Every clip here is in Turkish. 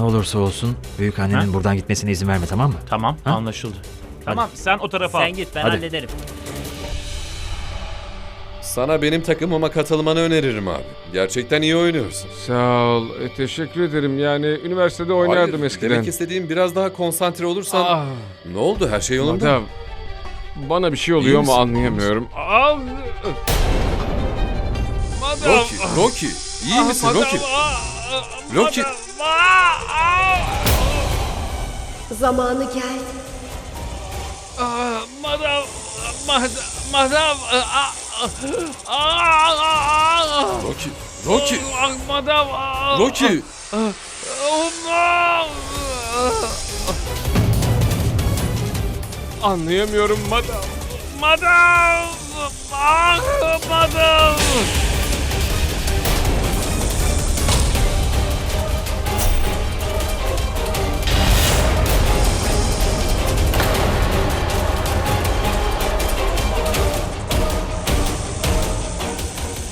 Ne olursa olsun büyük annenin Ha? buradan gitmesine izin verme tamam mı? Tamam Ha? anlaşıldı. Tamam sen o tarafa al. Sen git ben Hadi. hallederim. Sana benim takımıma katılmanı öneririm abi. Gerçekten iyi oynuyorsun. Sağ ol. E, teşekkür ederim. Yani üniversitede oynardım Hayır, eskiden. Demek istediğim biraz daha konsantre olursan... Ah, Ne oldu? Her şey yolunda mı? Bana bir şey oluyor mu misin? anlayamıyorum. Al. Madav. Rocky, Rocky. İyi misin Rocky? Rocky. Zamanı geldi. Madav. Madav. Rocky. Rocky. Madav. Rocky. Anlayamıyorum Madav. Madav. Ah, Madav.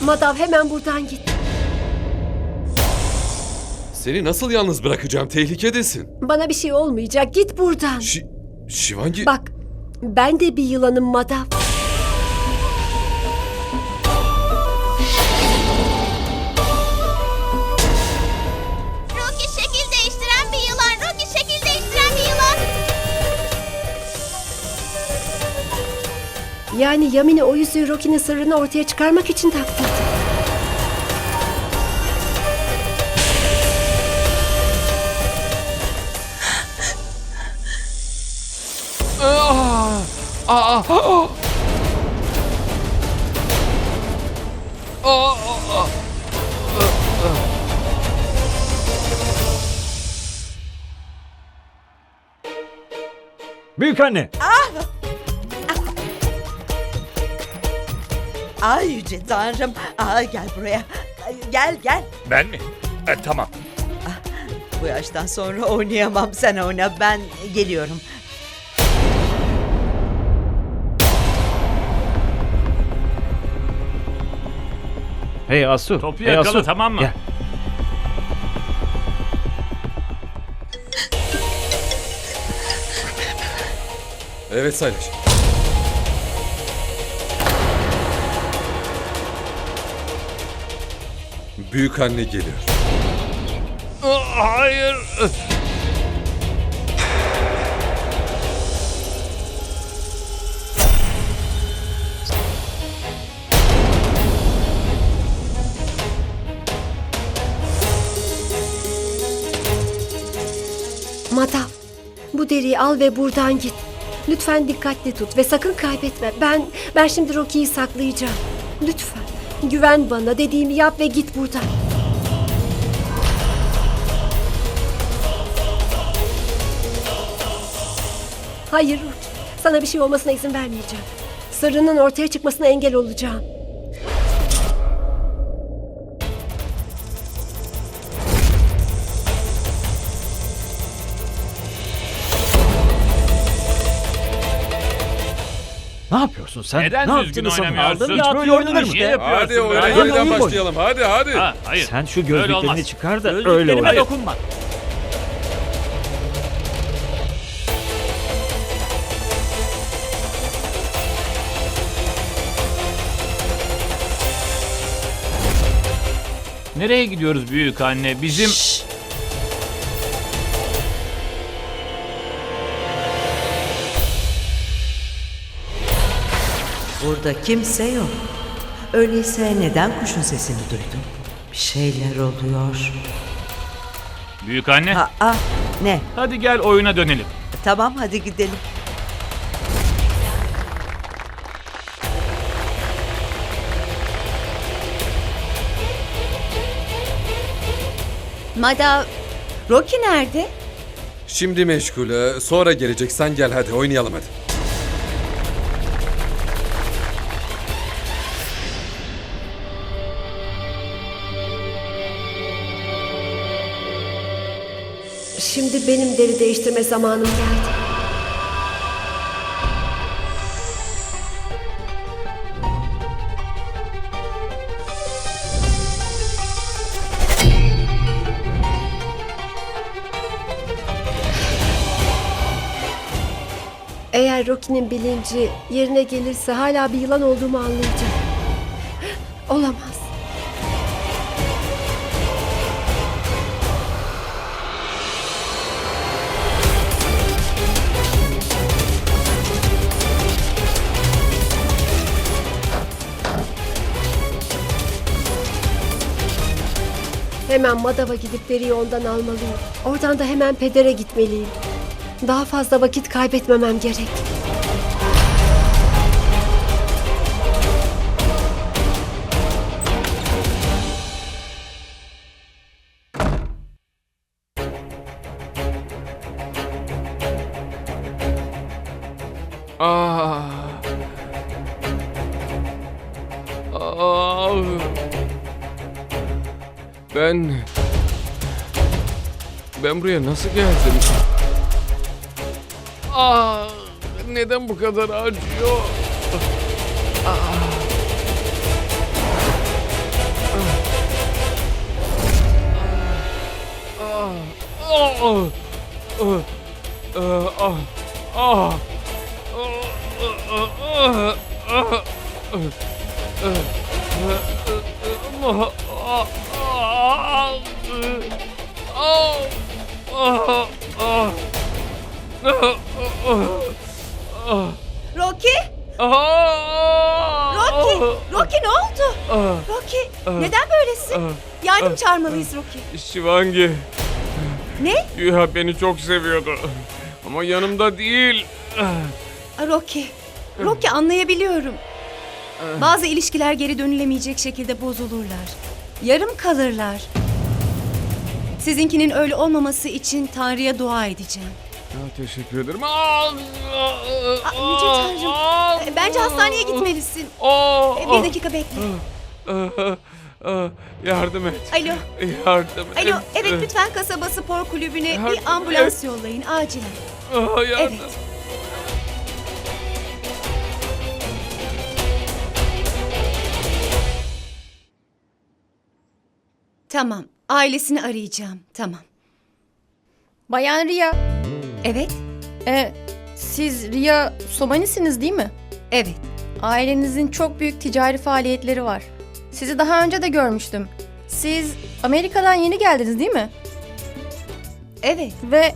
Madav hemen buradan git. Seni nasıl yalnız bırakacağım? Tehlikedesin. Bana bir şey olmayacak. Git buradan. Şi... Şivangi... Bak, ben de bir yılanım Madav. Rocky şekil değiştiren bir yılan. Rocky şekil değiştiren bir yılan. Yani Yamine o yüzüğü Rocky'nin sırrını ortaya çıkarmak için taktıydı. Ah! Ah! Ah! Ah! Büyük anne! Ay yüce tanrım. Aa, gel buraya. Ay, Gel gel. Ben mi? E, tamam. Bu yaştan sonra oynayamam. Sen oyna ben geliyorum. Hey Asu. Topu hey yakala Asu. tamam mı? Gel. Evet Saylaş. Büyük anne geliyor. Hayır. Al ve buradan git. Lütfen dikkatli tut ve sakın kaybetme. Ben ben şimdi Rocky'yi saklayacağım. Lütfen. Güven bana. Dediğimi yap ve git buradan. Hayır Rocky. Sana bir şey olmasına izin vermeyeceğim. Sırrının ortaya çıkmasına engel olacağım. Ne yapıyorsun sen? Neden ne düzgün yaptığını oynamıyorsun? Aldın ya, böyle oynanır mı? Şey Hadi oyuna yeniden başlayalım. Hadi hadi. Ha, hayır. Sen şu gözlüklerini çıkar da öyle oyna. dokunma. Nereye gidiyoruz büyük anne? Bizim... Burada kimse yok. Öyleyse neden kuşun sesini duydum? Bir şeyler oluyor. Büyük anne. Ha, ah, ne? Hadi gel oyuna dönelim. Tamam hadi gidelim. Madav, Rocky nerede? Şimdi meşgul. Sonra geleceksen gel hadi oynayalım hadi. Şimdi benim deri değiştirme zamanım geldi. Eğer Rocky'nin bilinci yerine gelirse hala bir yılan olduğumu anlayacak. Olamaz. Hemen Madav'a gidip deriyi ondan almalıyım. Oradan da hemen pedere gitmeliyim. Daha fazla vakit kaybetmemem gerek. Ah. Ben... Ben buraya nasıl geldim? Ah, neden bu kadar acıyor? Ah. Ah. Ah. Ah. Ah. Ah. Rocky? Rocky? Rocky ne oldu? Rocky neden böylesin? Yardım çağırmalıyız Rocky. Şivangi, Ne? Güya beni çok seviyordu. Ama yanımda değil. Aa, Rocky. Rocky anlayabiliyorum. Bazı ilişkiler geri dönülemeyecek şekilde bozulurlar. Yarım kalırlar. Sizinkinin öyle olmaması için Tanrı'ya dua edeceğim. Ya, teşekkür ederim. Aa, Aa, Yüce Tanrım. Ee, Bence hastaneye gitmelisin. Ee, Bir dakika bekle. Yardım et. Alo. Yardım et. Alo. Evet lütfen kasaba spor kulübüne Yardım bir ambulans yollayın acilen. Aa, yardım. Evet. Tamam. Ailesini arayacağım. Tamam. Bayan Riya, Evet. e, siz Riya Somani'siniz değil mi? Evet. Ailenizin çok büyük ticari faaliyetleri var. Sizi daha önce de görmüştüm. Siz Amerika'dan yeni geldiniz değil mi? Evet. Ve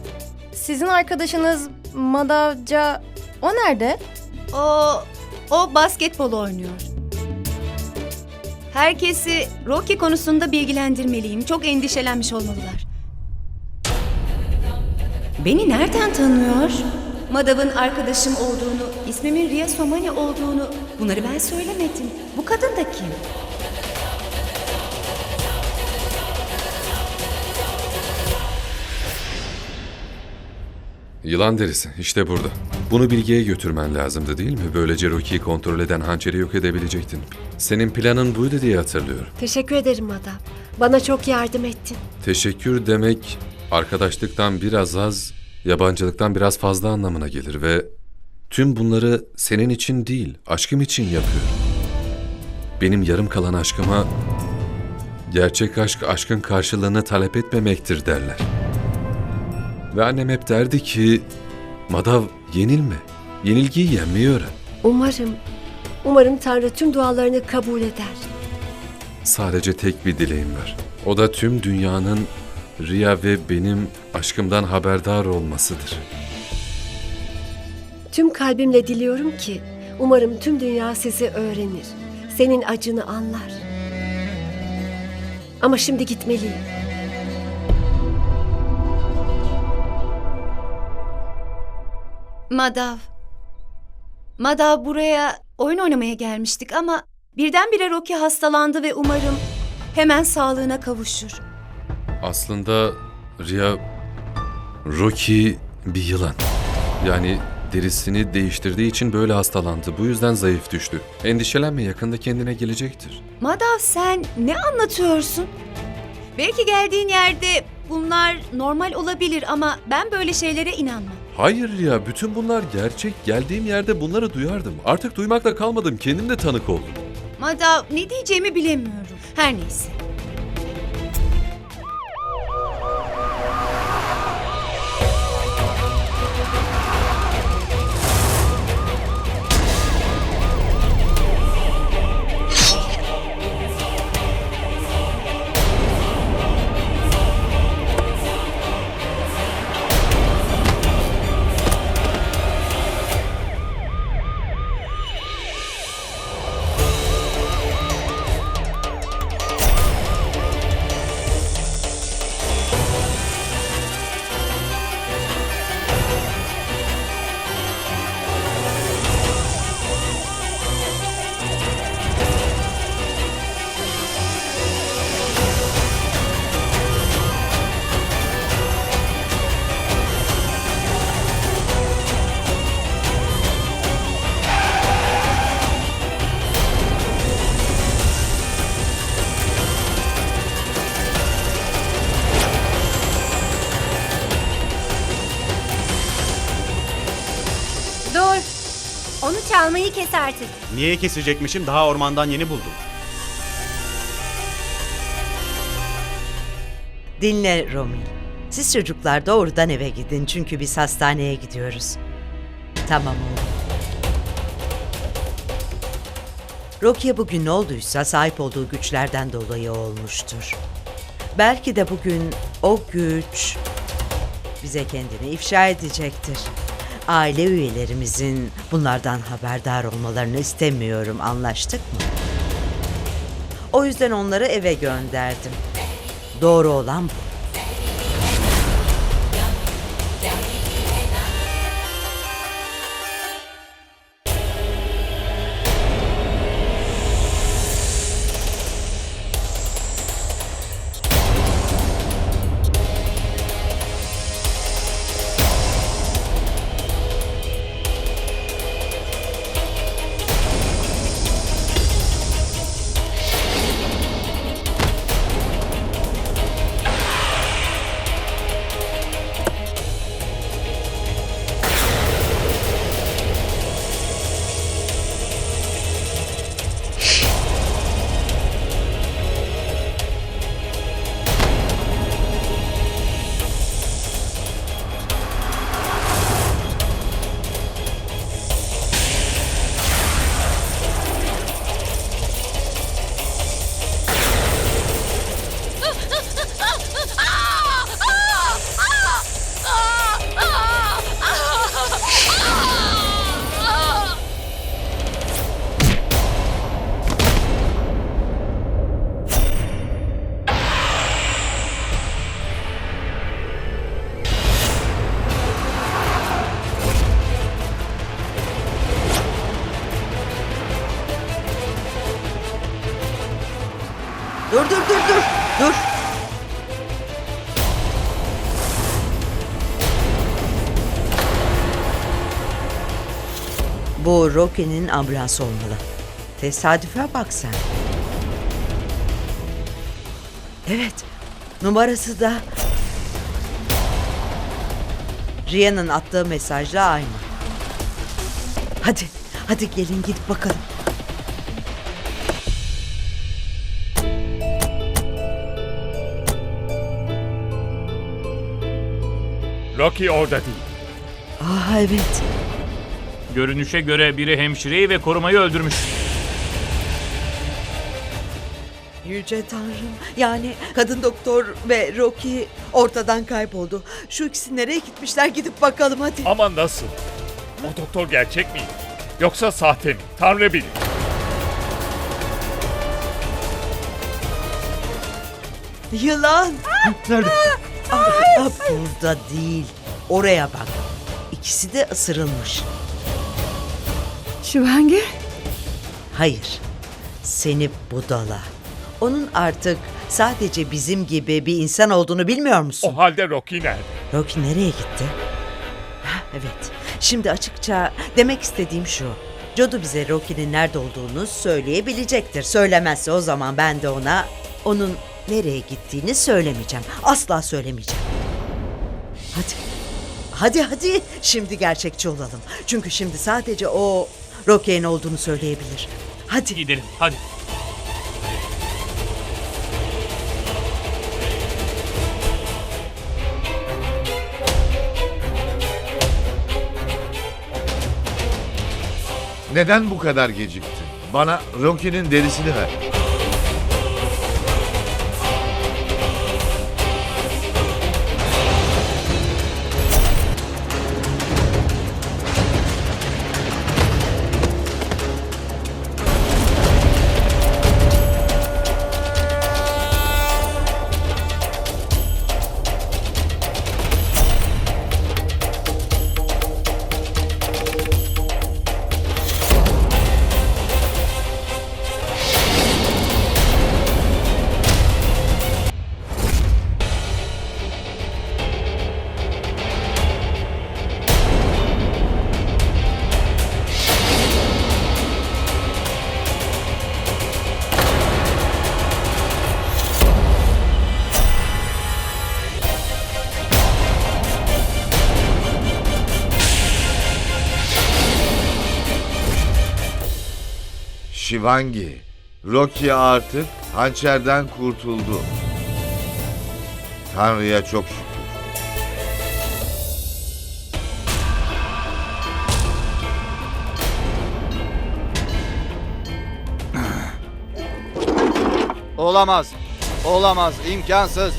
sizin arkadaşınız Madavca, o nerede? O o basketbol oynuyor. Herkesi Rocky konusunda bilgilendirmeliyim. Çok endişelenmiş olmalılar. Beni nereden tanıyor? Madav'ın arkadaşım olduğunu, ismimin Riya Somani olduğunu bunları ben söylemedim. Bu kadın da kim? Yılan derisi işte burada. Bunu bilgiye götürmen lazımdı değil mi? Böylece Rocky'yi kontrol eden hançeri yok edebilecektin. Senin planın buydu diye hatırlıyorum. Teşekkür ederim adam. Bana çok yardım ettin. Teşekkür demek arkadaşlıktan biraz az, yabancılıktan biraz fazla anlamına gelir ve tüm bunları senin için değil, aşkım için yapıyorum. Benim yarım kalan aşkıma gerçek aşk aşkın karşılığını talep etmemektir derler. Ve annem hep derdi ki Madav yenilme, yenilgiyi yenmeyi öğren. Umarım, umarım Tanrı tüm dualarını kabul eder. Sadece tek bir dileğim var. O da tüm dünyanın Riya ve benim aşkımdan haberdar olmasıdır. Tüm kalbimle diliyorum ki umarım tüm dünya sizi öğrenir. Senin acını anlar. Ama şimdi gitmeliyim. Madav. Madav buraya oyun oynamaya gelmiştik ama birdenbire Rocky hastalandı ve umarım hemen sağlığına kavuşur. Aslında Riya Rocky bir yılan. Yani derisini değiştirdiği için böyle hastalandı. Bu yüzden zayıf düştü. Endişelenme yakında kendine gelecektir. Madav sen ne anlatıyorsun? Belki geldiğin yerde bunlar normal olabilir ama ben böyle şeylere inanmam. Hayır Riya bütün bunlar gerçek. Geldiğim yerde bunları duyardım. Artık duymakla kalmadım. Kendim de tanık oldum. Madav ne diyeceğimi bilemiyorum. Her neyse. Çalmayı kes artık. Niye kesecekmişim? Daha ormandan yeni buldum. Dinle Romil. Siz çocuklar doğrudan eve gidin çünkü biz hastaneye gidiyoruz. Tamam oğlum. Rocky'e bugün ne olduysa sahip olduğu güçlerden dolayı olmuştur. Belki de bugün o güç bize kendini ifşa edecektir. Aile üyelerimizin bunlardan haberdar olmalarını istemiyorum. Anlaştık mı? O yüzden onları eve gönderdim. Doğru olan bu. Bu Rocky'nin ambulansı olmalı. Tesadüfe bak sen. Evet. Numarası da Rihanna'nın attığı mesajla aynı. Hadi, hadi gelin gidip bakalım. Rocky orada değil. Aa evet. Görünüşe göre biri hemşireyi ve korumayı öldürmüş. Yüce Tanrım. Yani kadın doktor ve Rocky ortadan kayboldu. Şu ikisi nereye gitmişler gidip bakalım hadi. Ama nasıl? O doktor gerçek mi? Yoksa sahte mi? Tanrı bilir. Yılan. Nerede? Aa, burada değil. Oraya bak. İkisi de ısırılmış. Şivangi? Hayır. Seni budala. Onun artık sadece bizim gibi bir insan olduğunu bilmiyor musun? O halde Rocky nerede? Rocky nereye gitti? Ha, evet. Şimdi açıkça demek istediğim şu. Jodu bize Rocky'nin nerede olduğunu söyleyebilecektir. Söylemezse o zaman ben de ona onun nereye gittiğini söylemeyeceğim. Asla söylemeyeceğim. Hadi. Hadi hadi. Şimdi gerçekçi olalım. Çünkü şimdi sadece o Rocky'nin olduğunu söyleyebilir. Hadi. Gidelim hadi. Neden bu kadar geciktin? Bana Rocky'nin derisini ver. Şivangi, Rocky artık hançerden kurtuldu. Tanrı'ya çok şükür. Olamaz. Olamaz. imkansız.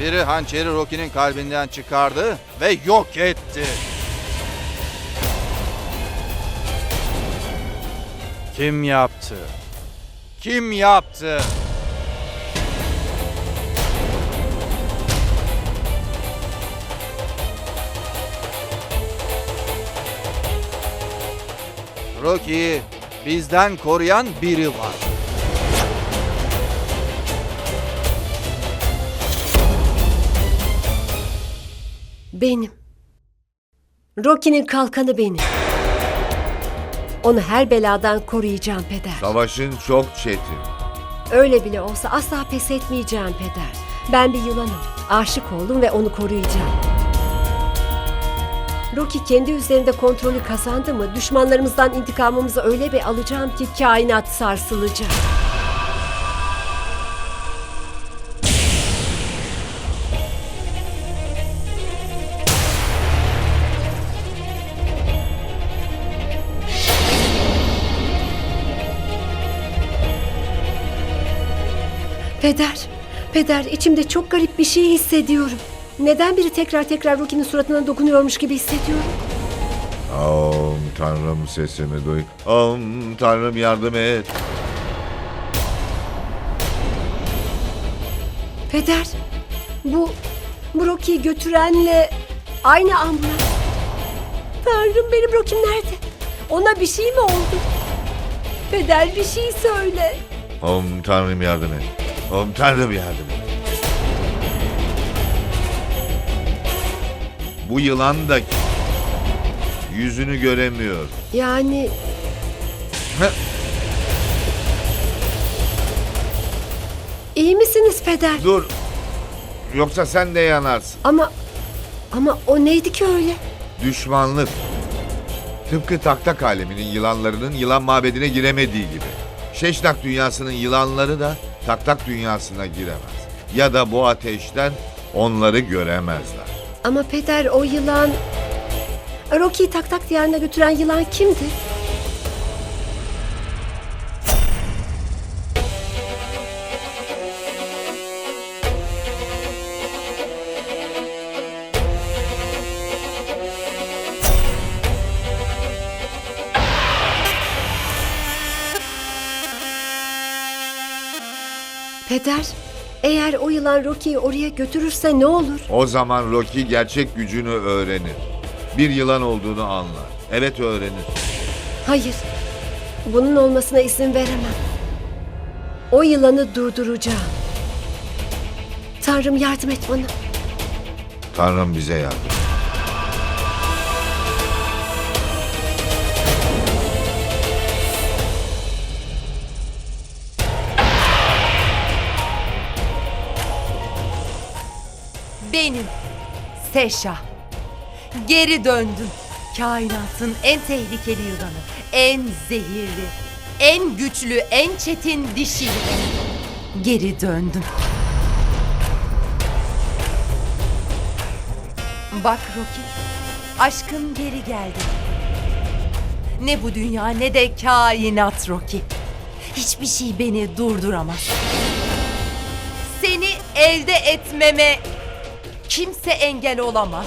Biri hançeri Rocky'nin kalbinden çıkardı ve yok etti. Kim yaptı? Kim yaptı? Rocky'yi bizden koruyan biri var. Benim. Rocky'nin kalkanı benim. Onu her beladan koruyacağım peder. Savaşın çok çetin. Öyle bile olsa asla pes etmeyeceğim peder. Ben bir yılanım. Aşık oldum ve onu koruyacağım. Rocky kendi üzerinde kontrolü kazandı mı düşmanlarımızdan intikamımızı öyle bir alacağım ki kainat sarsılacak. Peder, peder içimde çok garip bir şey hissediyorum. Neden biri tekrar tekrar Rocky'nin suratına dokunuyormuş gibi hissediyorum? Om Tanrım sesimi duy. Om Tanrım yardım et. Peder, bu, bu Rocky'yi götürenle aynı ambulans. Tanrım benim Rocky'm nerede? Ona bir şey mi oldu? Peder bir şey söyle. Om Tanrım yardım et. Om Tanrım yardım et. Bu yılan da yüzünü göremiyor. Yani iyi misiniz peder? Dur. Yoksa sen de yanarsın. Ama ama o neydi ki öyle? Düşmanlık. Tıpkı taktak aleminin yılanlarının yılan mabedine giremediği gibi. Şeşnak dünyasının yılanları da taktak dünyasına giremez. Ya da bu ateşten onları göremezler. Ama peder o yılan... Rocky'yi tak tak diyarına götüren yılan kimdi? Peder, eğer o yılan Rocky'yi oraya götürürse ne olur? O zaman Rocky gerçek gücünü öğrenir. Bir yılan olduğunu anlar. Evet öğrenir. Hayır. Bunun olmasına izin veremem. O yılanı durduracağım. Tanrım yardım et bana. Tanrım bize yardım. Seşa. Geri döndüm. Kainatın en tehlikeli yılanı. En zehirli. En güçlü, en çetin dişi. Geri döndüm. Bak Rocky. Aşkın geri geldi. Ne bu dünya ne de kainat Rocky. Hiçbir şey beni durduramaz. Seni elde etmeme kimse engel olamaz.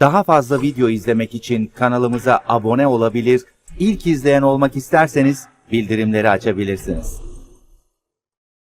Daha fazla video izlemek için kanalımıza abone olabilir, ilk izleyen olmak isterseniz bildirimleri açabilirsiniz.